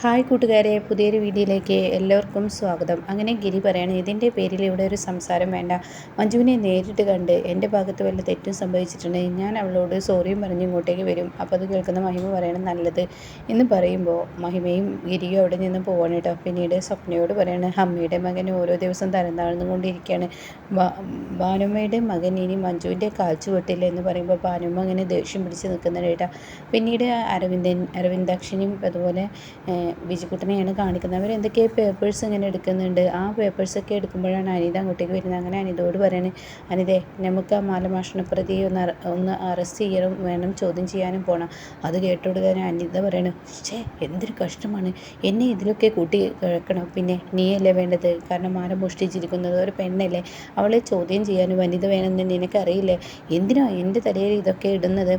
Hi കൂട്ടുകാരെ പുതിയൊരു വീഡിയോയിലേക്ക് എല്ലാവർക്കും സ്വാഗതം. അങ്ങനെ ഗിരി പറയാണ് ഇതിന്റെ പേരിൽ ഇവിടെ ഒരു സംസാരം വേണ്ട. മഞ്ജുവിനെ നേരിട്ട് കണ്ട് എന്റെ ഭാഗത്ത് വല്ല തെറ്റും സംഭവിച്ചിട്ടുണ്ടെങ്കിൽ ഞാൻ അവളോട് സോറിയും പറഞ്ഞ് ഇങ്ങോട്ടേക്ക് വരും. അപ്പോൾ അത് കേൾക്കുന്ന മഹിമ പറയണം നല്ലത്. എന്ന് പറയുമ്പോൾ മഹിമയും ഗിരിയും അവിടെ നിന്ന് പോവാണ് കേട്ടോ. പിന്നീട് സ്വപ്നയോട് പറയാണ് അമ്മയുടെ മകൻ ഓരോ ദിവസം തരം താഴ്ന്നുകൊണ്ടിരിക്കുകയാണ് ഭാനുമ്മയുടെ മകൻ ഇനി മഞ്ജുവിന്റെ കാൽച്ചു വെട്ടില്ല എന്ന് പറയുമ്പോൾ ഭാനുമ്മ അങ്ങനെ ദേഷ്യം പിടിച്ച് നിൽക്കുന്നുണ്ട് കേട്ടോ. പിന്നീട് അരവിന്ദൻ അരവിന്ദാക്ഷനും അതുപോലെ ബിജുക്കുട്ടനെയാണ് കാണിക്കുന്നത്. അവർ എന്തൊക്കെ പേപ്പേഴ്സ് ഇങ്ങനെ എടുക്കുന്നുണ്ട്. ആ പേപ്പേഴ്സൊക്കെ എടുക്കുമ്പോഴാണ് അനിത അങ്ങോട്ടേക്ക് വരുന്നത്. അങ്ങനെ അനിതയോട് പറയണേ അനിതേ നമുക്ക് ആ മാലമാഷണ പ്രതി ഒന്ന് ഒന്ന് അറസ്റ്റ് ചെയ്യണം. വേണം ചോദ്യം ചെയ്യാനും പോകണം അത് കേട്ടോടുകാരൻ അനിത പറയണം ഛേ എന്തൊരു കഷ്ടമാണ്. എന്നെ ഇതിലൊക്കെ കൂട്ടി കിഴക്കണം. പിന്നെ നീയല്ലേ വേണ്ടത്? കാരണം മാല മോഷ്ടിച്ചിരിക്കുന്നത് ഒരു പെണ്ണല്ലേ? അവളെ ചോദ്യം ചെയ്യാനും വനിത വേണമെന്ന് നിനക്കറിയില്ലേ? എന്തിനാ എന്റെ തലയിൽ ഇതൊക്കെ ഇടുന്നത്?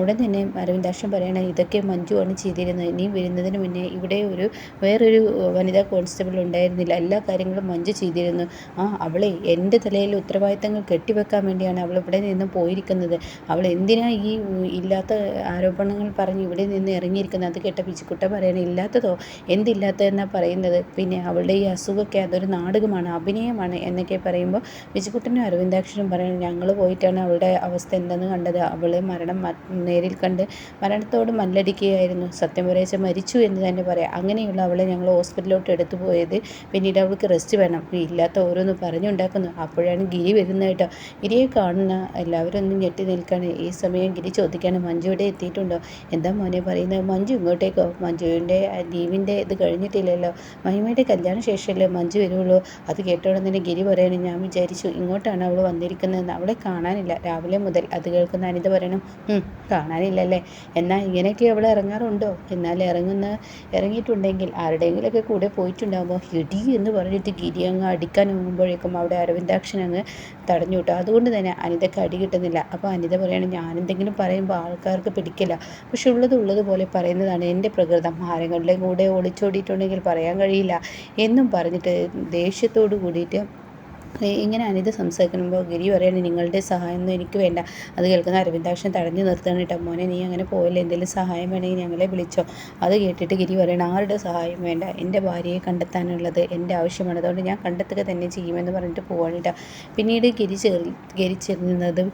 ഉടൻ തന്നെ അരവിന്ദാക്ഷൻ പറയണേ ഇതൊക്കെ മഞ്ജുവാണ് ചെയ്തിരുന്നത്. നീ വരുന്നതിന് മുന്നേ ഇവിടെ ഒരു വേറൊരു വനിതാ കോൺസ്റ്റബിൾ ഉണ്ടായിരുന്നില്ല. എല്ലാ കാര്യങ്ങളും മഞ്ജു ചെയ്തിരുന്നു. ആ അവളെ എന്റെ തലയിൽ ഉത്തരവാദിത്തങ്ങൾ കെട്ടിവെക്കാൻ വേണ്ടിയാണ് അവൾ ഇവിടെ നിന്ന് പോയിരിക്കുന്നത്. അവൾ എന്തിനാ ഈ ഇല്ലാത്ത ആരോപണങ്ങൾ പറഞ്ഞ് ഇവിടെ നിന്ന് ഇറങ്ങിയിരിക്കുന്നത്? അത് കേട്ട പിച്ചിക്കുട്ട പറയണേ ഇല്ലാത്തതോ? എന്തില്ലാത്തതെന്നാണ് പറയുന്നത്? പിന്നെ അവളുടെ ഈ അസുഖമൊക്കെ അതൊരു നാടകമാണ് അഭിനയമാണ് എന്നൊക്കെ പറയുമ്പോൾ പിച്ചിക്കുട്ടനും അരവിന്ദാക്ഷനും പറയുന്നത് ഞങ്ങൾ പോയിട്ടാണ് അവളുടെ അവസ്ഥ എന്തെന്ന് കണ്ടത്. അവൾ മരണം നേരിൽ കണ്ട് മരണത്തോട് മല്ലടിക്കുകയായിരുന്നു. സത്യം പറയച്ച മരിച്ചു എന്ന് തന്നെ പറയാം. അങ്ങനെയുള്ള അവളെ ഞങ്ങൾ ഹോസ്പിറ്റലിലോട്ട് എടുത്തു പോയത്. പിന്നീട് അവൾക്ക് റെസ്റ്റ് വേണം. ഇല്ലാത്ത ഓരോന്ന് പറഞ്ഞുണ്ടാക്കുന്നു അപ്പോഴാണ് ഗിരി വരുന്നത് കേട്ടോ. ഗിരിയെ കാണുന്ന എല്ലാവരും ഒന്ന് ഞെട്ടി നിൽക്കാണ്. ഈ സമയം ഗിരി ചോദിക്കാണ് മഞ്ജു ഇവിടെ എത്തിയിട്ടുണ്ടോ? എന്താ മോനെ പറയുന്നത്? മഞ്ജു ഇങ്ങോട്ടേക്കോ? മഞ്ജുവിന്റെ ലീവിന്റെ ഇത് കഴിഞ്ഞിട്ടില്ലല്ലോ. മഹിമയുടെ കല്യാണ ശേഷമല്ലേ മഞ്ജു വരുള്ളൂ? അത് കേട്ടോടെ തന്നെ ഗിരി പറയണേ ഞാൻ വിചാരിച്ചു ഇങ്ങോട്ടാണ് അവൾ വന്നിരിക്കുന്നതെന്ന്. അവളെ കാണാനില്ല. രാവിലെ മുതൽ അത് കേൾക്കുന്ന അനിത പറയണം കാണാനില്ലല്ലേ. എന്നാൽ ഇങ്ങനെയൊക്കെ അവൾ ഇറങ്ങാറുണ്ടോ? എന്നാൽ ഇറങ്ങുന്ന ഇറങ്ങിയിട്ടുണ്ടെങ്കിൽ ആരുടെയെങ്കിലൊക്കെ കൂടെ പോയിട്ടുണ്ടാകുമ്പോൾ ഇടി എന്ന് പറഞ്ഞിട്ട് ഗിരി അങ്ങ് അടിക്കാൻ പോകുമ്പോഴേക്കും അവിടെ അരവിന്ദാക്ഷൻ അങ്ങ് തടഞ്ഞു വിട്ടു. അതുകൊണ്ട് തന്നെ അനിതയ്ക്ക് അടി കിട്ടുന്നില്ല. അപ്പോൾ അനിത പറയാണ് ഞാനെന്തെങ്കിലും പറയുമ്പോൾ ആൾക്കാർക്ക് പിടിക്കില്ല. പക്ഷെ ഉള്ളത് ഉള്ളത് പോലെ പറയുന്നതാണ് എന്റെ പ്രകൃതം. ആരെങ്കിലും കൂടെ ഒളിച്ചോടിയിട്ടുണ്ടെങ്കിൽ പറയാൻ കഴിയില്ല എന്നും പറഞ്ഞിട്ട് ദേഷ്യത്തോടു കൂടിയിട്ട് ഇങ്ങനെ അനിത സംസാരിക്കുമ്പോൾ ഗിരി പറയുകയാണ് നിങ്ങളുടെ സഹായമൊന്നും എനിക്ക് വേണ്ട. അത് കേൾക്കുന്ന അരവിന്ദാക്ഷൻ തടഞ്ഞു നിർത്തണം കേട്ടോ മോനെ നീ അങ്ങനെ പോയില്ല? എന്തെങ്കിലും സഹായം വേണമെങ്കിൽ ഞങ്ങളെ വിളിച്ചോ. അത് കേട്ടിട്ട് ഗിരി പറയണം ആരുടെ സഹായം വേണ്ട? എന്റെ ഭാര്യയെ കണ്ടെത്താനുള്ളത് എന്റെ ആവശ്യമാണ്. അതുകൊണ്ട് ഞാൻ കണ്ടെത്തുക തന്നെ ചെയ്യുമെന്ന് പറഞ്ഞിട്ട് പോവാണ് കേട്ടോ. പിന്നീട് ഗിരി ചേർ ഗിരി ചെല്ലുന്നതും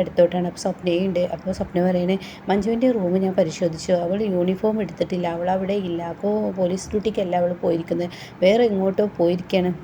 അടുത്തോട്ടാണ്. അപ്പോൾ സ്വപ്നയുണ്ട്. അപ്പോൾ സ്വപ്ന പറയണേ മഞ്ജുവിന്റെ റൂം ഞാൻ പരിശോധിച്ചു. അവൾ യൂണിഫോം എടുത്തിട്ടില്ല. അവൾ അവിടെ ഇല്ല. അപ്പോൾ പോലീസ് ഡ്യൂട്ടിക്കല്ല അവൾ പോയിരിക്കുന്നത്. വേറെ എങ്ങോട്ടോ പോയിരിക്കണം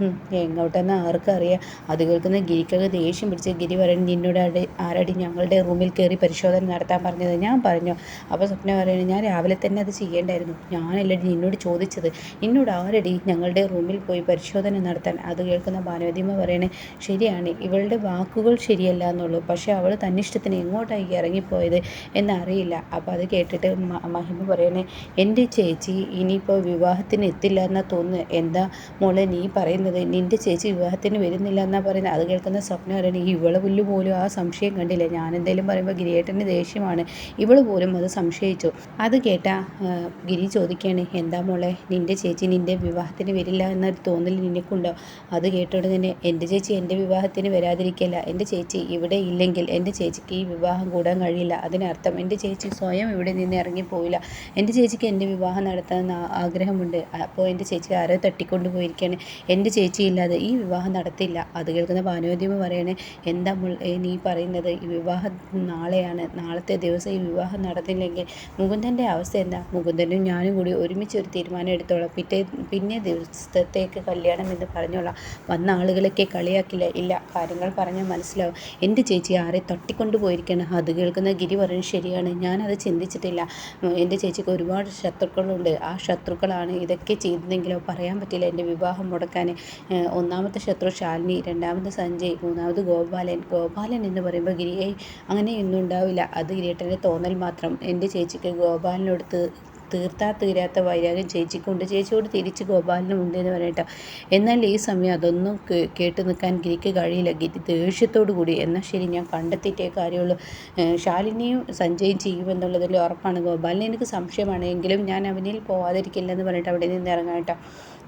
എങ്ങോട്ടെന്ന് ആർക്കറിയാം അത് കേൾക്കുന്ന ഗിരിക്കൊക്കെ ദേഷ്യം പിടിച്ച് ഗിരി പറയുന്നത് നിന്നോട് ആരടി ഞങ്ങളുടെ റൂമിൽ കയറി പരിശോധന നടത്താൻ പറഞ്ഞത്? ഞാൻ പറഞ്ഞു. അപ്പോൾ സ്വപ്ന പറയുന്നത് ഞാൻ രാവിലെ തന്നെ അത് ചെയ്യേണ്ടായിരുന്നു. ഞാനല്ലടി നിന്നോട് ചോദിച്ചത്? നിന്നോട് ആരടി ഞങ്ങളുടെ റൂമിൽ പോയി പരിശോധന നടത്താൻ? അത് കേൾക്കുന്ന ഭാനുവതിമ പറയണേ ശരിയാണ് ഇവളുടെ വാക്കുകൾ ശരിയല്ല എന്നുള്ളൂ. പക്ഷേ അവൾ തന്നിഷ്ടത്തിന് എങ്ങോട്ടായി ഇറങ്ങിപ്പോയത് എന്നറിയില്ല. അപ്പോൾ അത് കേട്ടിട്ട് മഹിമ പറയണേ എന്റെ ചേച്ചി ഇനിയിപ്പോൾ വിവാഹത്തിന് എത്തില്ല എന്നാ തോന്നുന്നു. എന്താ മോളെ നീ പറയുന്നത്? നിന്റെ ചേച്ചി വിവാഹത്തിന് വിവാഹത്തിന് വരുന്നില്ല എന്നാണ് പറയുന്നത്. അത് കേൾക്കുന്ന സ്വപ്നം പറയുന്നത് ഇവൾ ഇവളെ പുല്ല് പോലും ആ സംശയം കണ്ടില്ല. ഞാൻ എന്തെങ്കിലും പറയുമ്പോൾ ഗിരിയേട്ടന്റെ ദേഷ്യമാണ്. ഇവൾ പോലും അത് സംശയിച്ചു. അത് കേട്ട ഗിരി ചോദിക്കുകയാണ് എന്താ മോളെ നിന്റെ ചേച്ചി നിന്റെ വിവാഹത്തിന് വരില്ല എന്നൊരു തോന്നൽ നിനക്കുണ്ടോ? അത് കേട്ടോടെ തന്നെ എന്റെ ചേച്ചി എന്റെ വിവാഹത്തിന് വരാതിരിക്കില്ല. എന്റെ ചേച്ചി ഇവിടെ ഇല്ലെങ്കിൽ എന്റെ ചേച്ചിക്ക് ഈ വിവാഹം കൂടാൻ കഴിയില്ല. അതിനർത്ഥം എന്റെ ചേച്ചി സ്വയം ഇവിടെ നിന്ന് ഇറങ്ങിപ്പോയില്ല എന്റെ ചേച്ചിക്ക് എന്റെ വിവാഹം നടത്താൻ ആഗ്രഹമുണ്ട്. അപ്പോൾ എന്റെ ചേച്ചി ആരോ തട്ടിക്കൊണ്ടു പോയിരിക്കുകയാണ് എന്റെ ചേച്ചി ഇല്ലാതെ ഈ വിവാഹം നടത്തില്ല. അത് കേൾക്കുന്ന ഭാനുവദ്യമ പറയണേ എന്താ നീ പറയുന്നത്? വിവാഹം നാളെയാണ്. നാളത്തെ ദിവസം ഈ വിവാഹം നടത്തില്ലെങ്കിൽ മുകുന്ദന്റെ അവസ്ഥ എന്താ? മുകുന്ദനും ഞാനും കൂടി ഒരുമിച്ച് ഒരു തീരുമാനം എടുത്തോളാം. പിറ്റേ പിന്നെ ദിവസത്തേക്ക് കല്യാണം എന്ന് പറഞ്ഞോളാം. വന്ന ആളുകളൊക്കെ കളിയാക്കില്ല. ഇല്ല കാര്യങ്ങൾ പറഞ്ഞാൽ മനസ്സിലാവും. എന്റെ ചേച്ചി ആരെ തട്ടിക്കൊണ്ടു പോയിരിക്കണം? അത് കേൾക്കുന്ന ഗിരി പറയുന്നത് ശരിയാണ്. ഞാനത് ചിന്തിച്ചിട്ടില്ല. എന്റെ ചേച്ചിക്ക് ഒരുപാട് ശത്രുക്കളുണ്ട്. ആ ശത്രുക്കളാണ് ഇതൊക്കെ ചെയ്തതെങ്കിലോ? പറയാൻ പറ്റില്ല. എന്റെ വിവാഹം മുടക്കാൻ ഒന്നാമത്തെ ശത്രു ശത്രു ശാലിനി രണ്ടാമത് സഞ്ജയ് മൂന്നാമത് ഗോപാലൻ. ഗോപാലൻ എന്ന് പറയുമ്പോൾ ഗിരിയെ അങ്ങനെയൊന്നും ഉണ്ടാവില്ല. അത് ഗിരിയേട്ടന്റെ തോന്നൽ മാത്രം. എന്റെ ചേച്ചിക്ക് ഗോപാലനോട് തീർത്താ തീരാത്ത വൈരാഗ്യം ചേച്ചിക്കുണ്ട്. ചേച്ചിയോട് തിരിച്ച് ഗോപാലിനും ഉണ്ട് എന്ന് പറയട്ടോ എന്നാൽ ഈ സമയം അതൊന്നും കേട്ട് നിൽക്കാൻ ഗിരിക്ക് കഴിയില്ല. ഗിരി ദേഷ്യത്തോടു കൂടി. എന്നാൽ ശരി ഞാൻ കണ്ടെത്തിയിട്ടേ കാര്യമുള്ളൂ. ശാലിനിയും സഞ്ജയും ചെയ്യുമെന്നുള്ളതിൽ ഉറപ്പാണ്. ഗോപാലിന് എനിക്ക് സംശയമാണ്. എങ്കിലും ഞാൻ അവനിൽ പോവാതിരിക്കില്ലെന്ന് പറഞ്ഞിട്ട് അവിടെ നിന്ന് ഇറങ്ങാം കേട്ടോ.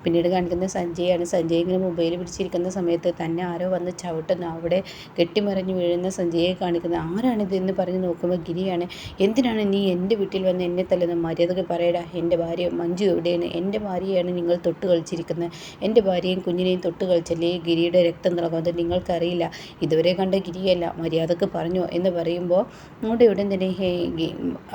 പിന്നീട് കാണിക്കുന്നത് സഞ്ജയാണ്. സഞ്ജയ് ഇങ്ങനെ മൊബൈൽ പിടിച്ചിരിക്കുന്ന സമയത്ത് തന്നെ ആരോ വന്ന് ചവിട്ടുന്നു. അവിടെ കെട്ടിമറിഞ്ഞ് വീഴുന്ന സഞ്ജയെ കാണിക്കുന്നത്. ആരാണിതെന്ന് പറഞ്ഞ് നോക്കുമ്പോൾ ഗിരിയാണ്. എന്തിനാണ് നീ എന്റെ വീട്ടിൽ വന്ന് എന്നെ തല്ലുന്ന മര്യാദകൾ പറയടാ. എന്റെ ഭാര്യ മഞ്ജു എവിടെയാണ്? എന്റെ ഭാര്യയാണ് നിങ്ങൾ തൊട്ട് കളിച്ചിരിക്കുന്നത്. എന്റെ ഭാര്യയും കുഞ്ഞിനെയും തൊട്ട് കളിച്ചല്ലേ ഗിരിയുടെ രക്തം തിളക്കുന്നത്? നിങ്ങൾക്കറിയില്ല. ഇതുവരെ കണ്ട ഗിരിയല്ല. മര്യാദയ്ക്ക് പറഞ്ഞു എന്ന് പറയുമ്പോൾ അങ്ങോട്ട് ഉടൻ തന്നെ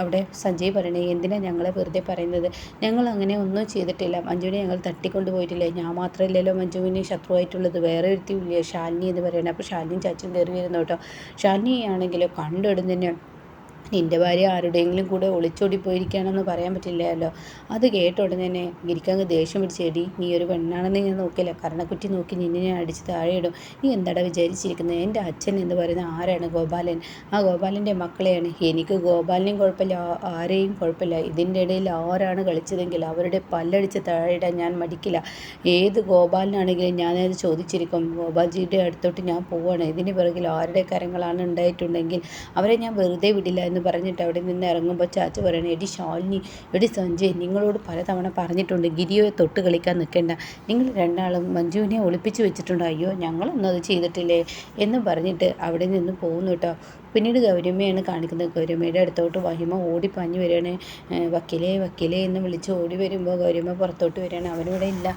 അവിടെ സഞ്ജയ് പറയണേ എന്തിനാണ് ഞങ്ങളെ വെറുതെ പറയുന്നത്? ഞങ്ങൾ അങ്ങനെ ഒന്നും ചെയ്തിട്ടില്ല. മഞ്ജുവിനെ ഞങ്ങൾ തട്ടിക്കൊണ്ടുപോയിട്ടില്ല? ഞാൻ മാത്രമല്ലല്ലോ മഞ്ജുവിന് ശത്രുവായിട്ടുള്ളത്. വേറെ ഒരുത്തിയില്ലേ ശാലിനി എന്ന് പറയുന്നത്. അപ്പോൾ ശാലിനിയും ചാച്ചും കയറി വരുന്നു കേട്ടോ. ശാലിനി ആണെങ്കിലോ കണ്ടിടുന്നതിന് നിന്റെ ഭാര്യ ആരുടെയെങ്കിലും കൂടെ ഒളിച്ചോടി പോയിരിക്കുകയാണെന്ന് പറയാൻ പറ്റില്ലല്ലോ. അത് കേട്ട ഉടനെ ഗിരിക്കങ്ങ് ദേഷ്യം പിടിച്ചേടി നീ ഒരു പെണ്ണാണെന്ന് ഞാൻ നോക്കില്ല കരണക്കുറ്റി നോക്കി നിന്നെ ഞാൻ അടിച്ച് താഴെയിടും നീ എന്താടാ വിചാരിച്ചിരിക്കുന്നത് എന്റെ അച്ഛൻ എന്ന് പറയുന്ന ആരാണ് ഗോപാലൻ? ആ ഗോപാലന്റെ മക്കളെയാണ്. എനിക്ക് ഗോപാലിനെയും കുഴപ്പമില്ല ആരെയും കുഴപ്പമില്ല. ഇതിന്റെ ഇടയിൽ ആരാണ് കളിച്ചതെങ്കിൽ അവരുടെ പല്ലടിച്ച് താഴെയിടാൻ ഞാൻ മടിക്കില്ല. ഏത് ഗോപാലിനാണെങ്കിലും ഞാനത് ചോദിച്ചിരിക്കും. ഗോപാൽജിയുടെ അടുത്തോട്ട് ഞാൻ പോവുകയാണ് ഇതിന് പിറകിൽ ആരുടെ കരങ്ങളാണ് ഉണ്ടായിട്ടുണ്ടെങ്കിൽ അവരെ ഞാൻ വെറുതെ വിടില്ല എന്ന് പറഞ്ഞിട്ട് അവിടെ നിന്ന് ഇറങ്ങുമ്പോൾ ചാച്ച പറയണേ എടി ശാലിനി എടി സഞ്ജയ് നിങ്ങളോട് പലതവണ പറഞ്ഞിട്ടുണ്ട് ഗിരിയോ തൊട്ട് കളിക്കാൻ നിൽക്കേണ്ട. നിങ്ങൾ രണ്ടാളും മഞ്ജുവിനെ ഒളിപ്പിച്ച് വെച്ചിട്ടുണ്ട്. അയ്യോ ഞങ്ങളൊന്നും അത് ചെയ്തിട്ടില്ലേ? എന്ന് പറഞ്ഞിട്ട് അവിടെ നിന്ന് പോകുന്നു കേട്ടോ. പിന്നീട് ഗൗരമ്മയാണ് കാണിക്കുന്നത്. ഗൗരമ്മയുടെ അടുത്തോട്ട് വഹിമ ഓടിപ്പാഞ്ഞു വരികയാണ്. വക്കീലേ വക്കീലേ എന്ന് വിളിച്ച് ഓടി വരുമ്പോൾ ഗൗരമ്മ പുറത്തോട്ട് വരികയാണ്. അവനിവിടെ ഇല്ല.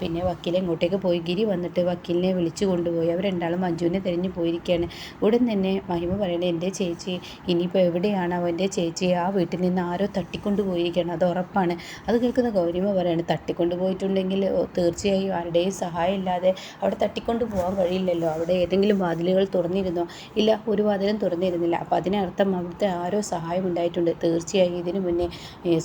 പിന്നെ വക്കീലെ ഇങ്ങോട്ടേക്ക് പോയി? ഗിരി വന്നിട്ട് വക്കീലിനെ വിളിച്ചു കൊണ്ടുപോയി. അവർ രണ്ടാളും മഞ്ജുവിനെ തിരഞ്ഞു പോയിരിക്കുകയാണ്. ഉടൻ തന്നെ മഹിമ പറയണേ എന്റെ ചേച്ചി ഇനിയിപ്പോൾ എവിടെയാണ് അവന്റെ ചേച്ചി? ആ വീട്ടിൽ നിന്ന് ആരോ തട്ടിക്കൊണ്ട് പോയിരിക്കുകയാണ്. അത് ഉറപ്പാണ്. അത് കേൾക്കുന്ന ഗൗരിമ പറയാണ് തട്ടിക്കൊണ്ട് പോയിട്ടുണ്ടെങ്കിൽ തീർച്ചയായും ആരുടെയും സഹായം ഇല്ലാതെ അവിടെ തട്ടിക്കൊണ്ടു പോകാൻ കഴിയില്ലല്ലോ അവിടെ ഏതെങ്കിലും വാതിലുകൾ തുറന്നിരുന്നോ? ഇല്ല ഒരു വാതിലും തുറന്നു തുറന്നിരുന്നില്ല അപ്പോൾ അതിനർത്ഥം അവിടുത്തെ ആരോ സഹായം ഉണ്ടായിട്ടുണ്ട്. തീർച്ചയായും ഇതിനു മുന്നേ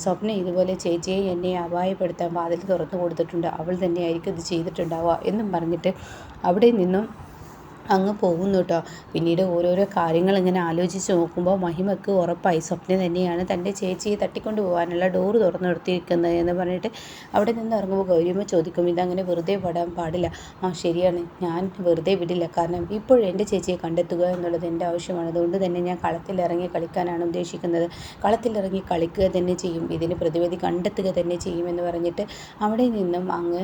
സ്വപ്ന ഇതുപോലെ ചേച്ചിയെ എന്നെ അപായപ്പെടുത്താൻ വാതിൽ തുറന്നു കൊടുത്തിട്ടുണ്ട്. അവൾ തന്നെയായിരിക്കും ഇത് ചെയ്തിട്ടുണ്ടാവുക എന്നും പറഞ്ഞിട്ട് അവിടെ നിന്നും അങ്ങ് പോകുന്നു കേട്ടോ പിന്നീട് ഓരോരോ കാര്യങ്ങൾ ഇങ്ങനെ ആലോചിച്ച് നോക്കുമ്പോൾ മഹിമക്ക് ഉറപ്പായി. സ്വപ്നം തന്നെയാണ് തന്റെ ചേച്ചിയെ തട്ടിക്കൊണ്ട് പോകാനുള്ള ഡോറ് തുറന്നു നിർത്തിയിരിക്കുന്നത് എന്ന് പറഞ്ഞിട്ട് അവിടെ നിന്ന് ഇറങ്ങുമ്പോൾ ഗൗരിയമ്മ ചോദിക്കും ഇതങ്ങനെ വെറുതെ വിടാൻ പാടില്ല. ആ ശരിയാണ്. ഞാൻ വെറുതെ വിടില്ല. കാരണം ഇപ്പോഴും എന്റെ ചേച്ചിയെ കണ്ടെത്തുക എന്നുള്ളത് എന്റെ ആവശ്യമാണ്. അതുകൊണ്ട് തന്നെ ഞാൻ കളത്തിലിറങ്ങി കളിക്കാനാണ് ഉദ്ദേശിക്കുന്നത്. കളത്തിലിറങ്ങി കളിക്കുക തന്നെ ചെയ്യും. ഇതിന് പ്രതിവിധി കണ്ടെത്തുക തന്നെ ചെയ്യുമെന്ന് പറഞ്ഞിട്ട് അവിടെ നിന്നും അങ്ങ്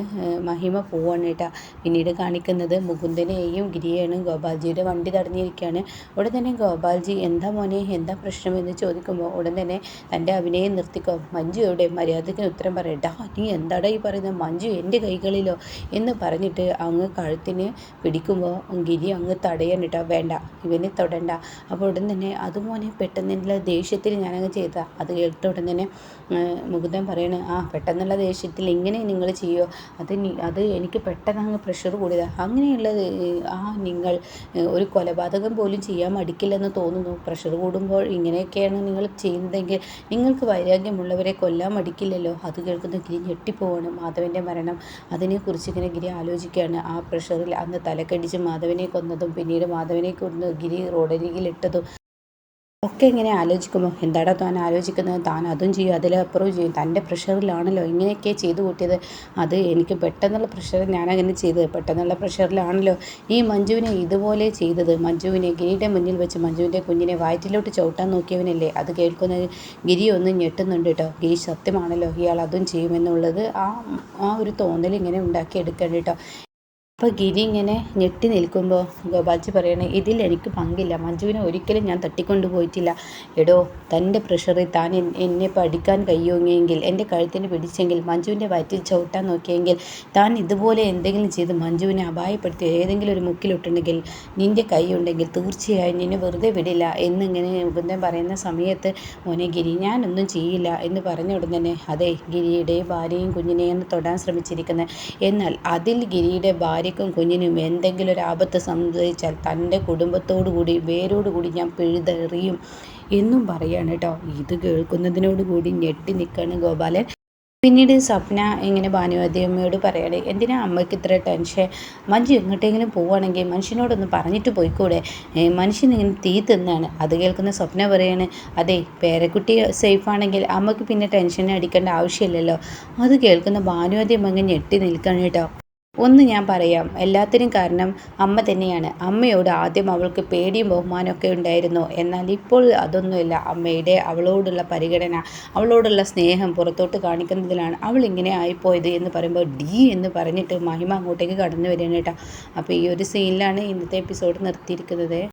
മഹിമ പോവാണ് കേട്ടോ പിന്നീട് കാണിക്കുന്നത് മുകുന്ദനെയും ഗിരിയെയാണ് ഇരിക്കുകയാണ് ഗോപാൽജിയുടെ വണ്ടി തടഞ്ഞിരിക്കുകയാണ്. ഉടൻ തന്നെ ഗോപാൽജി എന്താ മോനെ എന്താ പ്രശ്നം? എന്ന് ചോദിക്കുമ്പോൾ ഉടൻ തന്നെ തന്റെ അഭിനയം നിർത്തിക്കോ. മഞ്ജു എവിടെ മര്യാദയ്ക്ക് ഉത്തരം പറയട്ടാ നീ എന്താടാ ഈ പറയുന്നത്? മഞ്ജു എന്റെ കൈകളിലോ? എന്ന് പറഞ്ഞിട്ട് അങ്ങ് കഴുത്തിന് പിടിക്കുമ്പോൾ ഗിരി അങ്ങ് തടയാനിട്ടോ വേണ്ട ഇവനെ തൊടണ്ട. അപ്പോൾ ഉടൻ തന്നെ അത് മോനെ പെട്ടെന്നുള്ള ദേഷ്യത്തിൽ ഞാനങ്ങ് ചെയ്ത. അത് കേട്ട ഉടൻ തന്നെ മുകുന്ദൻ പറയണ ആ പെട്ടെന്നുള്ള ദേഷ്യത്തിൽ ഇങ്ങനെ നിങ്ങൾ ചെയ്യുമോ അത് അത് എനിക്ക് പെട്ടെന്ന് അങ്ങ് പ്രഷർ കൂടിയതാണ് അങ്ങനെയുള്ളത് ആ നിങ്ങൾ ഒരു കൊലപാതകം പോലും ചെയ്യാൻ മടിക്കില്ലെന്ന് തോന്നുന്നു. പ്രഷർ കൂടുമ്പോൾ ഇങ്ങനെയൊക്കെയാണ് നിങ്ങൾ ചെയ്യുന്നതെങ്കിൽ നിങ്ങൾക്ക് വൈരാഗ്യമുള്ളവരെ കൊല്ലാൻ മടിക്കില്ലല്ലോ. അത് കേൾക്കുന്ന ഗിരി ഞെട്ടിപ്പോവാണ്. മാധവന്റെ മരണം അതിനെക്കുറിച്ച് ഇങ്ങനെ ഗിരി ആലോചിക്കുകയാണ്. ആ പ്രഷറിൽ അന്ന് തലക്കടിച്ച് മാധവനെ കൊന്നതും പിന്നീട് മാധവനെ കൊന്ന് ഗിരി റോഡരികിലിട്ടതും ഒക്കെ ഇങ്ങനെ ആലോചിക്കുമ്പോൾ എന്താടാ താൻ ആലോചിക്കുന്നത്? താൻ അതും ചെയ്യും അതിലപ്പുറവും ചെയ്യും. തന്റെ പ്രഷറിലാണല്ലോ ഇങ്ങനെയൊക്കെ ചെയ്തു കൂട്ടിയത്. അത് എനിക്ക് പെട്ടെന്നുള്ള പ്രഷർ ഞാനങ്ങനെ ചെയ്തത്. പെട്ടെന്നുള്ള പ്രഷറിലാണല്ലോ ഈ മഞ്ജുവിനെ ഇതുപോലെ ചെയ്തത്. മഞ്ജുവിനെ ഗിരിയുടെ മുന്നിൽ വെച്ച് മഞ്ജുവിന്റെ കുഞ്ഞിനെ വയറ്റിലോട്ട് ചവിട്ടാൻ നോക്കിയവനല്ലേ? അത് കേൾക്കുന്ന ഗിരി ഒന്ന് ഞെട്ടുന്നുണ്ട് കേട്ടോ. ഗിരി സത്യമാണല്ലോ ഇയാൾ അതും ചെയ്യുമെന്നുള്ളത് ആ ആ ഒരു തോന്നൽ ഇങ്ങനെ ഉണ്ടാക്കിയെടുക്കണം കേട്ടോ. അപ്പോൾ ഗിരി ഇങ്ങനെ ഞെട്ടി നിൽക്കുമ്പോൾ ഗോപാൽജി പറയണേ ഇതിൽ എനിക്ക് പങ്കില്ല. മഞ്ജുവിനെ ഒരിക്കലും ഞാൻ തട്ടിക്കൊണ്ടു പോയിട്ടില്ല. എടോ തന്റെ പ്രഷറിൽ താൻ എന്നെ പഠിക്കാൻ കഴിയുമെങ്കിൽ എന്റെ കഴുത്തിന് പിടിച്ചെങ്കിൽ മഞ്ജുവിന്റെ വയറ്റിൽ ചവിട്ടാൻ നോക്കിയെങ്കിൽ താൻ ഇതുപോലെ എന്തെങ്കിലും ചെയ്ത് മഞ്ജുവിനെ അപായപ്പെടുത്തി ഏതെങ്കിലും ഒരു മുക്കിലിട്ടുണ്ടെങ്കിൽ നിന്റെ കൈ ഉണ്ടെങ്കിൽ തീർച്ചയായും നിന്നെ വെറുതെ വിടില്ല എന്നിങ്ങനെ മുകുന്ദൻ പറയുന്ന സമയത്ത് മോനെ ഗിരി ഞാനൊന്നും ചെയ്യില്ല എന്ന് പറഞ്ഞ ഉടൻ തന്നെ അതെ ഗിരിയുടെ ഭാര്യയും കുഞ്ഞിനെയും തൊടാൻ ശ്രമിച്ചിരിക്കുന്നത് എന്നാൽ അതിൽ ഗിരിയുടെ ഭാര്യ ഭാര്യയ്ക്കും കുഞ്ഞിനും എന്തെങ്കിലും ഒരു ആപത്ത് സംഭവിച്ചാൽ തന്റെ കുടുംബത്തോടു കൂടി വേരോടുകൂടി ഞാൻ പിഴുതെറിയും എന്നും പറയാണ് കേട്ടോ ഇത് കേൾക്കുന്നതിനോട് കൂടി ഞെട്ടി നിൽക്കുകയാണ് ഗോപാലൻ. പിന്നീട് സ്വപ്ന ഇങ്ങനെ ഭാനുവതിയമ്മയോട് പറയാണ് എന്തിനാ അമ്മയ്ക്ക് ഇത്ര ടെൻഷൻ? മഞ്ജു എങ്ങോട്ടെങ്കിലും പോവുകയാണെങ്കിൽ മനുഷ്യനോടൊന്ന് പറഞ്ഞിട്ട് പോയിക്കൂടെ? മനുഷ്യൻ ഇങ്ങനെ തീ തിന്നാണ്. അത് കേൾക്കുന്ന സ്വപ്ന പറയാണ് അതെ പേരക്കുട്ടി സേഫാണെങ്കിൽ അമ്മയ്ക്ക് പിന്നെ ടെൻഷൻ അടിക്കേണ്ട ആവശ്യമില്ലല്ലോ. അത് കേൾക്കുന്ന ഭാനുവതിയമ്മ ഞെട്ടി നിൽക്കണം കേട്ടോ ഒന്ന് ഞാൻ പറയാം. എല്ലാത്തിനും കാരണം അമ്മ തന്നെയാണ്. അമ്മയോട് ആദ്യം അവൾക്ക് പേടിയും ബഹുമാനമൊക്കെ ഉണ്ടായിരുന്നു. എന്നാൽ ഇപ്പോൾ അതൊന്നുമില്ല. അമ്മയുടെ അവളോടുള്ള പരിഗണന അവളോടുള്ള സ്നേഹം പുറത്തോട്ട് കാണിക്കുന്നതിലാണ് അവൾ ഇങ്ങനെ ആയിപ്പോയത് എന്ന് പറയുമ്പോൾ ഡി എന്ന് പറഞ്ഞിട്ട് മഹിമ അങ്ങോട്ടേക്ക് കടന്നു വരികയാണ് കേട്ടോ. അപ്പോൾ ഈ ഒരു സീനിലാണ് ഇന്നത്തെ എപ്പിസോഡ് നിർത്തിയിരിക്കുന്നത്.